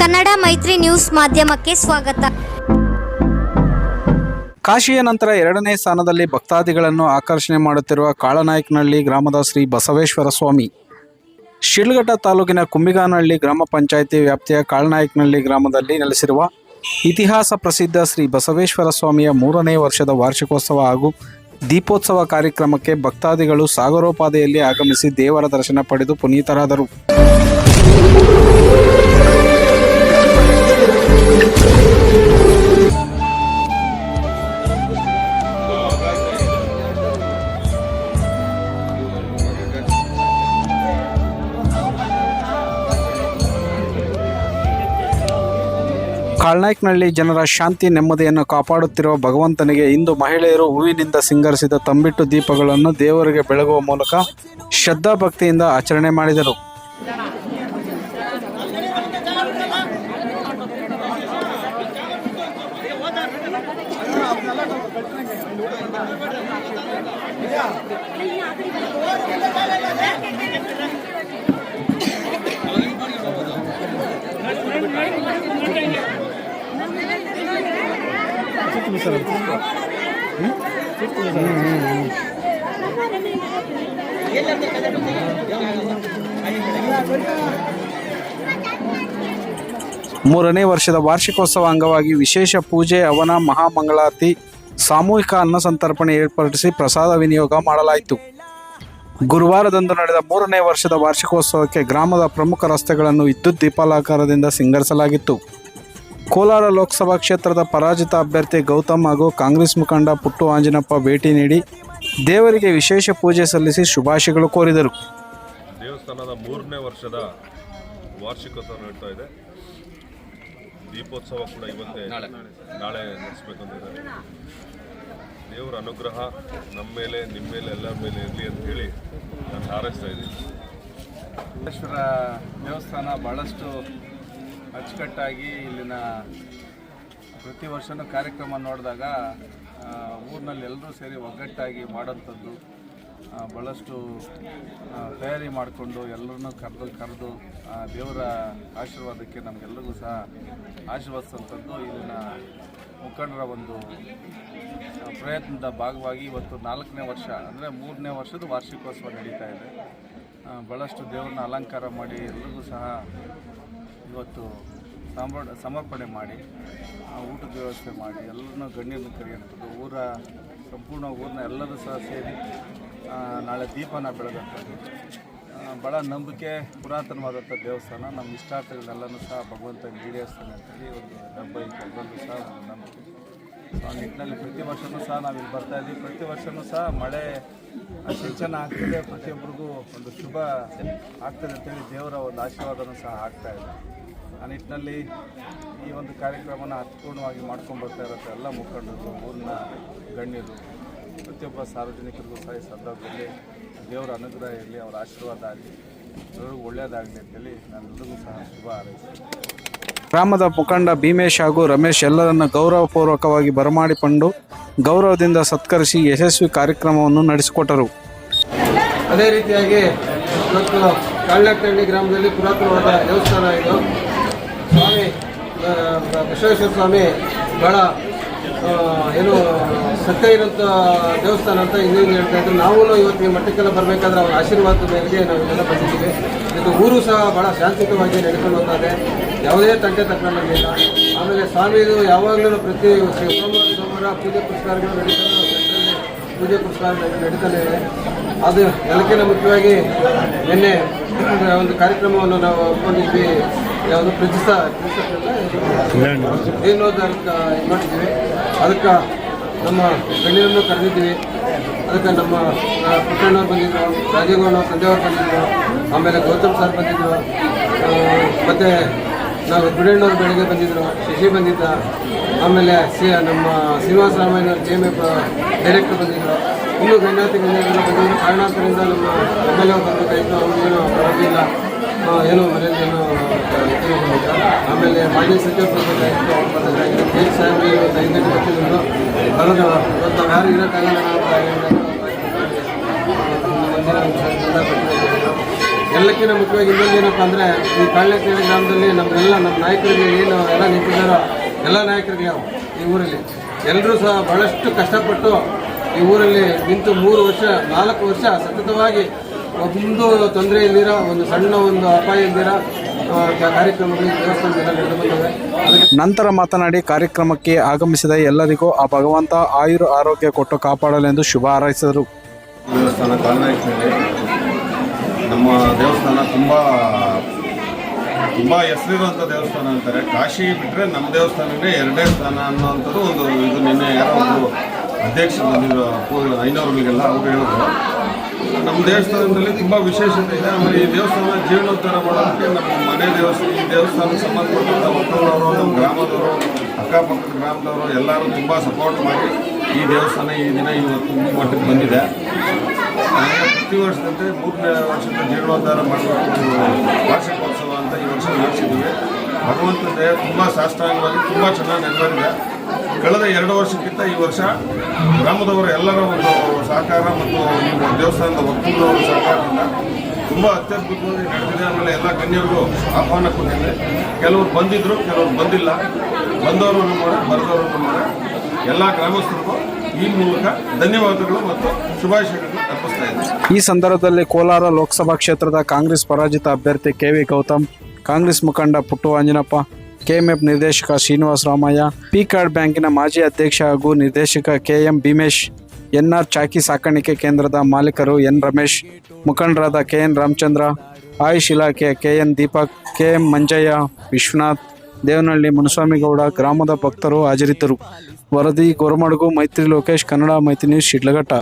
ಕನ್ನಡ ಮೈತ್ರಿ ನ್ಯೂಸ್ ಮಾಧ್ಯಮಕ್ಕೆ ಸ್ವಾಗತ. ಕಾಶಿಯ ನಂತರ ಎರಡನೇ ಸ್ಥಾನದಲ್ಲಿ ಭಕ್ತಾದಿಗಳನ್ನು ಆಕರ್ಷಣೆ ಮಾಡುತ್ತಿರುವ ಕಾಳನಾಯಕನಹಳ್ಳಿ ಗ್ರಾಮದ ಶ್ರೀ ಬಸವೇಶ್ವರ ಸ್ವಾಮಿ. ಶಿಳ್ಗಟ್ಟ ತಾಲೂಕಿನ ಕುಂಬಿಗಾನಹಳ್ಳಿ ಗ್ರಾಮ ಪಂಚಾಯಿತಿ ವ್ಯಾಪ್ತಿಯ ಕಾಳನಾಯಕನಹಳ್ಳಿ ಗ್ರಾಮದಲ್ಲಿ ನೆಲೆಸಿರುವ ಇತಿಹಾಸ ಪ್ರಸಿದ್ಧ ಶ್ರೀ ಬಸವೇಶ್ವರ ಸ್ವಾಮಿಯ ಮೂರನೇ ವರ್ಷದ ವಾರ್ಷಿಕೋತ್ಸವ ಹಾಗೂ ದೀಪೋತ್ಸವ ಕಾರ್ಯಕ್ರಮಕ್ಕೆ ಭಕ್ತಾದಿಗಳು ಸಾಗರೋಪಾದಿಯಲ್ಲಿ ಆಗಮಿಸಿ ದೇವರ ದರ್ಶನ ಪಡೆದು ಪುನೀತರಾದರು. ಕಾಳ್ನಾಯ್ಕನಹಳ್ಳಿ ಜನರ ಶಾಂತಿ ನೆಮ್ಮದಿಯನ್ನು ಕಾಪಾಡುತ್ತಿರುವ ಭಗವಂತನಿಗೆ ಇಂದು ಮಹಿಳೆಯರು ಹೂವಿನಿಂದ ಸಿಂಗರಿಸಿದ ತಂಬಿಟ್ಟು ದೀಪಗಳನ್ನು ದೇವರಿಗೆ ಬೆಳಗುವ ಮೂಲಕ ಶ್ರದ್ಧಾಭಕ್ತಿಯಿಂದ ಆಚರಣೆ ಮಾಡಿದರು. ಮೂರನೇ ವರ್ಷದ ವಾರ್ಷಿಕೋತ್ಸವ ಅಂಗವಾಗಿ ವಿಶೇಷ ಪೂಜೆ ಅವನ ಮಹಾಮಂಗಳಾರತಿ ಸಾಮೂಹಿಕ ಅನ್ನ ಸಂತರ್ಪಣೆ ಏರ್ಪಡಿಸಿ ಪ್ರಸಾದ ವಿನಿಯೋಗ ಮಾಡಲಾಯಿತು. ಗುರುವಾರದಂದು ನಡೆದ ಮೂರನೇ ವರ್ಷದ ವಾರ್ಷಿಕೋತ್ಸವಕ್ಕೆ ಗ್ರಾಮದ ಪ್ರಮುಖ ರಸ್ತೆಗಳನ್ನು ವಿದ್ಯುತ್ ದೀಪಾಲಾಕಾರದಿಂದ ಸಿಂಗರಿಸಲಾಗಿತ್ತು. ಕೋಲಾರ ಲೋಕಸಭಾ ಕ್ಷೇತ್ರದ ಪರಾಜಿತ ಅಭ್ಯರ್ಥಿ ಗೌತಮ್ ಹಾಗೂ ಕಾಂಗ್ರೆಸ್ ಮುಖಂಡ ಪುಟ್ಟು ಆಂಜನಪ್ಪ ಭೇಟಿ ನೀಡಿ ದೇವರಿಗೆ ವಿಶೇಷ ಪೂಜೆ ಸಲ್ಲಿಸಿ ಶುಭಾಶಯಗಳು ಕೋರಿದರು. ದೇವಸ್ಥಾನದ ಮೂರನೇ ವರ್ಷದ ವಾರ್ಷಿಕೋತ್ಸವ ನಡೀತಾ ಇದೆ. ದೀಪೋತ್ಸವ ಕೂಡ ಇವತ್ತೇ ನಾಳೆ. ನಡೆಸಬೇಕು ಅಂತಿದ್ದಾರೆ ದೇವರ ಅನುಗ್ರಹ ನಮ್ಮ ಮೇಲೆ ನಿಮ್ಮ ಮೇಲೆ ಎಲ್ಲರ ಮೇಲೆ ಇರಲಿ ಅಂತ ಹೇಳಿ ನಾನು ಹಾರೈಸ್ತಾ ಇದ್ದೀನಿ. ಮಹೇಶ್ವರ ದೇವಸ್ಥಾನ ಭಾಳಷ್ಟು ಅಚ್ಚುಕಟ್ಟಾಗಿ ಇಲ್ಲಿನ ಪ್ರತಿ ವರ್ಷವೂ ಕಾರ್ಯಕ್ರಮ ನೋಡಿದಾಗ ಊರಿನಲ್ಲಿ ಎಲ್ಲರೂ ಸೇರಿ ಒಗ್ಗಟ್ಟಾಗಿ ಮಾಡೋಂಥದ್ದು ಭಾಳಷ್ಟು ತಯಾರಿ ಮಾಡಿಕೊಂಡು ಎಲ್ಲರನ್ನೂ ಕರೆದು ಕರೆದು ದೇವರ ಆಶೀರ್ವಾದಕ್ಕೆ ನಮಗೆಲ್ಲರಿಗೂ ಸಹ ಆಶೀರ್ವದಿಸೋಂಥದ್ದು ಇಲ್ಲಿನ ಮುಖಂಡರ ಒಂದು ಪ್ರಯತ್ನದ ಭಾಗವಾಗಿ ಇವತ್ತು ನಾಲ್ಕನೇ ವರ್ಷ, ಅಂದರೆ ಮೂರನೇ ವರ್ಷದ ವಾರ್ಷಿಕೋತ್ಸವ ನಡೀತಾ ಇದೆ. ಭಾಳಷ್ಟು ದೇವ್ರನ್ನ ಅಲಂಕಾರ ಮಾಡಿ ಎಲ್ಲರಿಗೂ ಸಹ ಇವತ್ತು ಸಮರ್ಪಣೆ ಮಾಡಿ ಊಟದ ವ್ಯವಸ್ಥೆ ಮಾಡಿ, ಎಲ್ಲರನ್ನೂ ಗಣ್ಯರನ್ನು ಕರೆಯುವಂಥದ್ದು ಊರ ಸಂಪೂರ್ಣ ಊರಿನ ಎಲ್ಲರೂ ಸಹ ಸೇರಿ ನಾಳೆ ದೀಪನ ಆ, ಭಾಳ ನಂಬಿಕೆ ಪುರಾತನವಾದಂಥ ದೇವಸ್ಥಾನ. ನಮ್ಮ ಇಷ್ಟಾರ್ಥಗಳನ್ನೆಲ್ಲನೂ ಸಹ ಭಗವಂತ ಈಡೇರಿಸ್ತಾನೆ ಅಂತೇಳಿ ಒಂದು ಡಬ್ಬ ಎಲ್ಲರಲ್ಲೂ ಸಹ ಒಂದು ನಂಬಿಕೆ ಸೊ ಆ ನಿಟ್ಟಿನಲ್ಲಿ ಪ್ರತಿ ವರ್ಷವೂ ಸಹ ನಾವು ಇಲ್ಲಿ ಬರ್ತಾ ಇದ್ದೀವಿ. ಪ್ರತಿ ವರ್ಷವೂ ಸಹ ಮಳೆ ಸಿಂಚನ ಆಗ್ತದೆ. ಪ್ರತಿಯೊಬ್ಬರಿಗೂ ಒಂದು ಶುಭ ಆಗ್ತದೆ ಅಂತೇಳಿ ದೇವರ ಒಂದು ಆಶೀರ್ವಾದನೂ ಸಹ ಆಗ್ತಾ ಇದೆ. ಆ ನಿಟ್ಟಿನಲ್ಲಿ ಈ ಒಂದು ಕಾರ್ಯಕ್ರಮನ ಅರ್ಥಪೂರ್ಣವಾಗಿ ಮಾಡ್ಕೊಂಡು ಬರ್ತಾ ಇರುತ್ತೆ ಎಲ್ಲ ಮುಖಂಡರು ಊರಿನ ಗಣ್ಯರು ಪ್ರತಿಯೊಬ್ಬ ಸಾರ್ವಜನಿಕರಿಗೂ ಸಹ ಈ ಸಂದರ್ಭದಲ್ಲಿ ದೇವರ ಅನುಗ್ರಹ ಇರಲಿ ಅವರ ಆಶೀರ್ವಾದ ಆಗಲಿ ಎಲ್ಲರಿಗೂ ಒಳ್ಳೆಯದಾಗಲಿ ಅಂತೇಳಿ ನಾನು ಎಲ್ಲರಿಗೂ ಸಹ ಶುಭ ಹಾರೈಸ್ತೇನೆ. ಗ್ರಾಮದ ಮುಖಂಡ ಭೀಮೇಶ್ ಹಾಗೂ ರಮೇಶ್ ಎಲ್ಲರನ್ನು ಗೌರವಪೂರ್ವಕವಾಗಿ ಬರಮಾಡಿಕೊಂಡು ಗೌರವದಿಂದ ಸತ್ಕರಿಸಿ ಯಶಸ್ವಿ ಕಾರ್ಯಕ್ರಮವನ್ನು ನಡೆಸಿಕೊಟ್ಟರು. ಅದೇ ರೀತಿಯಾಗಿ ಇವತ್ತು ಗ್ರಾಮದಲ್ಲಿ ಪುರಾತನವಾದ ದೇವಸ್ಥಾನ ಇದು. ಸ್ವಾಮಿ ಬಸವೇಶ್ವರ ಸ್ವಾಮಿ ಭಾಳ ಏನು ಸತ್ಯ ಇರೋಂಥ ದೇವಸ್ಥಾನ ಅಂತ ಇನ್ನೂ ಹೇಳ್ತಾ ಇದ್ರು. ನಾವು ಇವತ್ತು ಈ ಮಟ್ಟಕ್ಕೆಲ್ಲ ಬರಬೇಕಾದ್ರೆ ಅವರ ಆಶೀರ್ವಾದದ ಮೇರೆಗೆ ನಾವು ಇಲ್ಲೆಲ್ಲ ಬಂದಿದ್ದೀವಿ. ಇದು ಊರು ಸಹ ಭಾಳ ಶಾಂತಿಯುತವಾಗಿ ನಡ್ಕೊಂಡು ಹೋಗ್ತಾ ಇದೆ ಯಾವುದೇ ತಂಟೆ ತಗೊಂಡಿಲ್ಲ ಆಮೇಲೆ ಸ್ವಾಮಿದು ಯಾವಾಗಲೂ ಪ್ರತಿ ಸೋಮವಾರ ಸೋಮವಾರ ಪೂಜೆ ಪುರಸ್ಕಾರಗಳು ಸೆಂಟ್ರಲ್ಲಿ ಪೂಜೆ ಪುರಸ್ಕಾರ ನಡೀತಾನೆ ಅದು ಎಲ್ಲಕ್ಕಿಂತ ಮುಖ್ಯವಾಗಿ ನಿನ್ನೆ ಒಂದು ಕಾರ್ಯಕ್ರಮವನ್ನು ನಾವು ಹಮ್ಮಿಕೊಂಡಿದ್ವಿ. ಯಾವುದು ಪ್ರತಿಸ ಏನು ಮಾಡಿದ್ವಿ ಅದಕ್ಕೆ ನಮ್ಮ ಗಣ್ಯರನ್ನು ಕರೆದಿದ್ದೀವಿ. ಅದಕ್ಕೆ ನಮ್ಮ ಪುಟ್ಟಣ್ಣವ್ರು ಬಂದಿದ್ದರು ರಾಜೇಗೌಡ ತಂದೆಯವ್ರು ಬಂದಿದ್ದರು ಆಮೇಲೆ ಗೌತಮ್ ಸರ್ ಬಂದಿದ್ದರು ಮತ್ತು ನಾವು ಗುಡಣ್ಣವ್ರು ಬೆಳಗ್ಗೆ ಬಂದಿದ್ದರು ಶಶಿ ಬಂದಿದ್ದ ಆಮೇಲೆ ಸಿ ನಮ್ಮ Srinivasa Ramaiah G M F director ಬಂದಿದ್ದರು ಇನ್ನೂ ಗಣ್ಯಾತಿ ಗಣ್ಯರೆಲ್ಲ ಬಂದಿದ್ದರು ಕಾರಣಾಂತರದಿಂದ ನಮ್ಮ ಎಂ ಎಲ್ ಎ ಬರಬೇಕಾಯಿತು ಅವ್ರಿಗೇನು ಆ, ಏನೋ ಮನೆಯಲ್ಲಿ ಏನು ಆಮೇಲೆ ಮಾಜಿ ಸಚಿವ ಬರಬೇಕಾಗಿತ್ತು ಸಾಹೇಬ್ ಒಂದು ಐದು ಇವತ್ತು ನಾವು ಯಾರು ಇರೋಕ್ಕಾಗಲ್ಲ ಎಲ್ಲಕ್ಕಿಂತ ಮುಖ್ಯವಾಗಿ ಇನ್ನೊಂದು ಏನಪ್ಪ ಅಂದರೆ, ಈ ಕಾಳ್ನೆತ್ತೇಳಿ ಗ್ರಾಮದಲ್ಲಿ ನಮ್ಮೆಲ್ಲ, ನಮ್ಮ ನಾಯಕರಿಗೆ ಏನು ಎಲ್ಲ ನಿಂತಿದ್ದಾರೋ, ಎಲ್ಲ ನಾಯಕರಿಗೆ ನಾವು ಈ ಊರಲ್ಲಿ. ಎಲ್ಲರೂ ಸಹ ಭಾಳಷ್ಟು ಕಷ್ಟಪಟ್ಟು ಈ ಊರಲ್ಲಿ ನಿಂತು ಮೂರು ವರ್ಷ, ನಾಲ್ಕು ವರ್ಷ ಸತತವಾಗಿ ಒಂದು ತೊಂದರೆ ಇಲ್ದಿರ ಒಂದು ಸಣ್ಣ ಒಂದು ಅಪಾಯ ಇಲ್ದಿರ ನಡೆದು ಬಂದಿವೆ ನಂತರ ಮಾತನಾಡಿ ಕಾರ್ಯಕ್ರಮಕ್ಕೆ ಆಗಮಿಸಿದ ಎಲ್ಲರಿಗೂ ಆ ಭಗವಂತ ಆಯುರ್ ಆರೋಗ್ಯ ಕೊಟ್ಟು ಕಾಪಾಡಲೆಂದು ಶುಭ ಹಾರೈಸಿದರು. ದೇವಸ್ಥಾನ ಕಾಲ್ನಾಯಕನಲ್ಲಿ ನಮ್ಮ ದೇವಸ್ಥಾನ ತುಂಬ ತುಂಬ ಹೆಸರಿರುವಂಥ ದೇವಸ್ಥಾನ ಅಂತಾರೆ. ಕಾಶಿ ಬಿಟ್ಟರೆ ನಮ್ಮ ದೇವಸ್ಥಾನವೇ ಎರಡನೇ ಸ್ಥಾನ ಅನ್ನೋವಂಥದ್ದು ಒಂದು ಇದು ನಿನ್ನೆ ಯಾರೋ ಒಂದು ಅಧ್ಯಕ್ಷರು ಬಂದಿರೋ ಐನವರುಗಳಿಗೆಲ್ಲ ಅವರು ಹೇಳಿದ್ರು. ನಮ್ಮ ದೇವಸ್ಥಾನದಲ್ಲಿ ತುಂಬ ವಿಶೇಷತೆ ಇದೆ. ಆಮೇಲೆ ಈ ದೇವಸ್ಥಾನ ಜೀರ್ಣೋದ್ಧಾರ ಮಾಡೋದಕ್ಕೆ ನಮ್ಮ ಮನೆ ದೇವಸ್ಥಾನ, ಈ ದೇವಸ್ಥಾನಕ್ಕೆ ಸಂಬಂಧಪಟ್ಟಂಥ ಮಕ್ಕಳವರು ನಮ್ಮ ಗ್ರಾಮದವರು, ಅಕ್ಕಪಕ್ಕದ ಗ್ರಾಮದವರು ಎಲ್ಲರೂ ತುಂಬ ಸಪೋರ್ಟ್ ಮಾಡಿ ಈ ದೇವಸ್ಥಾನ ಈ ದಿನ ಇವತ್ತು ಮಟ್ಟಕ್ಕೆ ಬಂದಿದೆ. ಪ್ರತಿ ವರ್ಷದಂತೆ ಮೂರನೇ ವರ್ಷದ ಜೀರ್ಣೋದ್ಧಾರ ಮಾಡಬೇಕು ವಾರ್ಷಿಕೋತ್ಸವ ಅಂತ ಈ ವರ್ಷ ನಡೆಸಿದ್ದೀವಿ ಭಗವಂತ ದಯ ತುಂಬ ಶಾಸ್ತ್ರಾಂಗವಾಗಿ ತುಂಬ ಚೆನ್ನಾಗಿ ನೆರವೇರಿದೆ. ಕಳೆದ ಎರಡು ವರ್ಷಕ್ಕಿಂತ ಈ ವರ್ಷ ಗ್ರಾಮದವರ ಎಲ್ಲರ ಒಂದು ಸಹಕಾರ ಮತ್ತು ಈ ದೇವಸ್ಥಾನದ ಒಕ್ಕೂಟದವರ ಸಹಕಾರದಿಂದ ತುಂಬ ಅತ್ಯದ್ಭುತವಾಗಿ ನಡೆದಿದೆ ಆಮೇಲೆ ಎಲ್ಲ ಗಣ್ಯರಿಗೂ ಆಹ್ವಾನ ಕೊಟ್ಟಿದೆ ಕೆಲವರು ಬಂದಿದ್ದರು ಕೆಲವರು ಬಂದಿಲ್ಲ. ಬಂದವರು ನಮ್ಮವರೇ ಬರೆದವರು ನಮ್ಮವರೇ ಎಲ್ಲ ಗ್ರಾಮಸ್ಥರಿಗೂ ಈ ಮೂಲಕ ಧನ್ಯವಾದಗಳು ಮತ್ತು ಶುಭಾಶಯಗಳನ್ನು ಅರ್ಪಿಸ್ತಾ ಇದ್ದೀನಿ. ಈ ಸಂದರ್ಭದಲ್ಲಿ ಕೋಲಾರ ಲೋಕಸಭಾ ಕ್ಷೇತ್ರದ ಕಾಂಗ್ರೆಸ್ ಪರಾಜಿತ ಅಭ್ಯರ್ಥಿ ಕೆ ವಿ ಗೌತಮ್ ಕಾಂಗ್ರೆಸ್ ಮುಖಂಡ ಪುಟ್ಟು ಅಂಜನಪ್ಪ ಕೆಎಂಎಫ್ ನಿರ್ದೇಶಕ ಶ್ರೀನಿವಾಸ ರಾಮಯ್ಯ ಪಿ ಕಾರ್ಡ್ ಬ್ಯಾಂಕಿನ ಮಾಜಿ ಅಧ್ಯಕ್ಷ ಹಾಗೂ ನಿರ್ದೇಶಕ ಕೆಎಂ ಭೀಮೇಶ್, ಎನ್ಆರ್ ಚಾಕಿ ಸಾಕಾಣಿಕೆ ಕೇಂದ್ರದ ಮಾಲೀಕರು ಎನ್ ರಮೇಶ್, ಮುಖಂಡರಾದ ಕೆಎನ್ ರಾಮಚಂದ್ರ, ಆಯುಷ್ ಇಲಾಖೆಯ ಕೆಎನ್ ದೀಪಕ್, ಕೆಎಂ ಮಂಜಯ್ಯ, ವಿಶ್ವನಾಥ್, ದೇವನಹಳ್ಳಿ ಮುನಸ್ವಾಮಿಗೌಡ, ಗ್ರಾಮದ ಭಕ್ತರು ಹಾಜರಿದ್ದರು. ವರದಿ, ಗೊರಮಡುಗು, ಮೈತ್ರಿ ಲೋಕೇಶ್, ಕನ್ನಡ ಮೈತ್ರಿ ನ್ಯೂಸ್, ಶಿಡ್ಲಘಟ್ಟ.